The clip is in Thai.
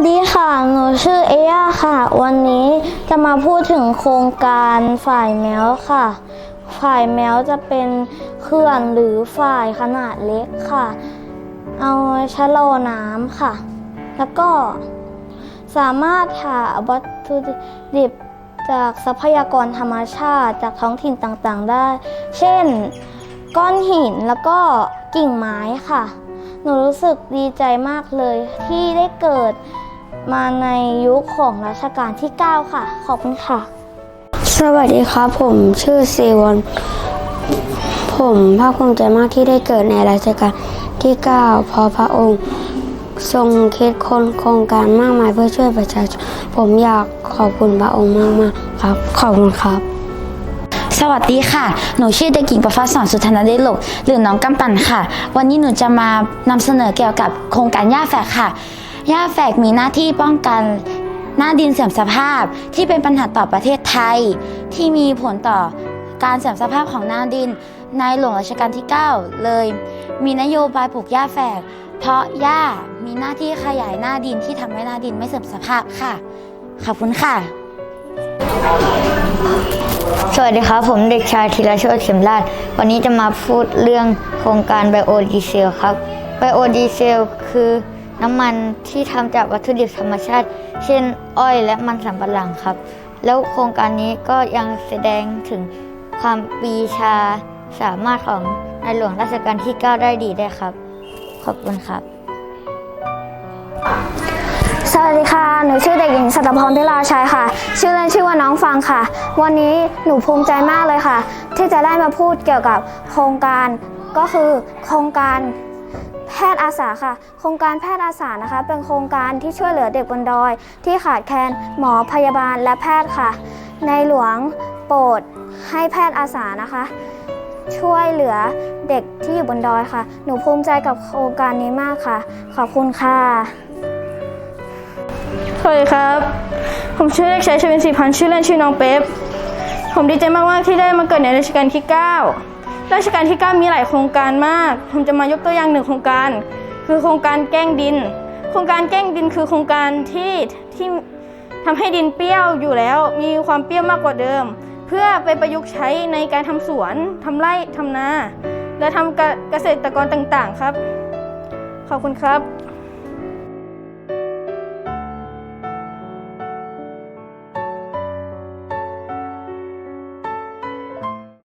วัสดีค่ะ หนูชื่อเอย่าค่ะ วันนี้จะมาพูดถึงโครงการฝ่ายแมวค่ะ ฝ่ายแมวจะเป็นเขื่อนหรือฝ่ายขนาดเล็กค่ะ เอาชะลอน้ำค่ะ แล้วก็สามารถหาวัตถุดิบจากทรัพยากรธรรมชาติจากท้องถิ่นต่างๆได้ เช่น ก้อนหินแล้วก็กิ่งไม้ค่ะ หนูรู้สึกดีใจมากเลยที่ได้เกิด มาในยุคของรัชกาลที่ 9 ค่ะ ขอบคุณค่ะ สวัสดีครับ ผมชื่อซีวอนผมภาคภูมิใจมากที่ได้เกิดในรัชกาลที่ 9 เพราะพระองค์ทรงคิดคนโครงการมากมายเพื่อช่วยประชาชน ผมอยากขอบคุณพระองค์มากๆครับ ขอบคุณครับ สวัสดีค่ะ หนูชื่อเด็กหญิงประภาสอนสุธนาเดชหลกหรือน้องกำปั่นค่ะ วันนี้หนูจะมานำเสนอเกี่ยวกับโครงการย่าแฝกค่ะ ย่าแฝกมีหน้าที่ป้องกัน หน้าดินเสื่อมสภาพที่เป็นปัญหาต่อประเทศไทย ที่มีผลต่อการเสื่อมสภาพของหน้าดินในหลวงรัชกาลที่ 9 เลย มีนโยบายปลูกหญ้าแฝก เพราะหญ้ามีหน้าที่ขยายหน้าดินที่ทำให้หน้าดินไม่เสื่อมสภาพค่ะ ขอบคุณค่ะ สวัสดีครับ ผมเด็กชายธีรโชติเข็มราช วันนี้จะมาพูดเรื่องโครงการไบโอดีเซลครับไบโอดีเซลคือ น้ำมันที่ทำจากวัตถุดิบธรรมชาติ เช่น อ้อยและมันสำปะหลังครับ แล้วโครงการนี้ก็ยังแสดงถึงความปีชาสามารถของในหลวงรัชกาลที่ 9 ได้ดีได้วยครับ ขอบคุณครับ สวัสดีค่ะ หนูชื่อเด็กหญิงสัตพรพิลาชัยค่ะ ชื่อเล่นชื่อว่าน้องฟังค่ะ วันนี้หนูภูมิใจมากเลยค่ะ ที่จะได้มาพูดเกี่ยวกับโครงการก็คือโครงการ พทย์อาสาค่ะ โครงการแพทย์อาสานะคะ เป็นโครงการที่ช่วยเหลือเด็กบนดอย ที่ขาดแคลนหมอพยาบาลและแพทย์ค่ะ ในหลวงโปรดให้แพทย์อาสานะคะ ช่วยเหลือเด็กที่อยู่บนดอยค่ะ หนูภูมิใจกับโครงการนี้มากค่ะ ขอบคุณค่ะสวัสดีครับ ผมชื่อเด็กชายชวินศรีพันชื่อเล่นชื่อน้องเป๊ปผมดีใจมาก ๆ ที่ได้มาเกิดในรัชกาลที่ 9 รัชการที่ 9 มีหลายโครงการมาก ผมจะมายกตัวอย่างหนึ่งโครงการ คือโครงการแกล้งดิน โครงการแกล้งดินคือโครงการที่ที่ทำให้ดินเปรี้ยวอยู่แล้ว มีความเปรี้ยวมากกว่าเดิม เพื่อไปประยุกต์ใช้ในการทำสวนทำไร่ทำนา และทำเกษตรกรต่างๆครับ ขอบคุณครับ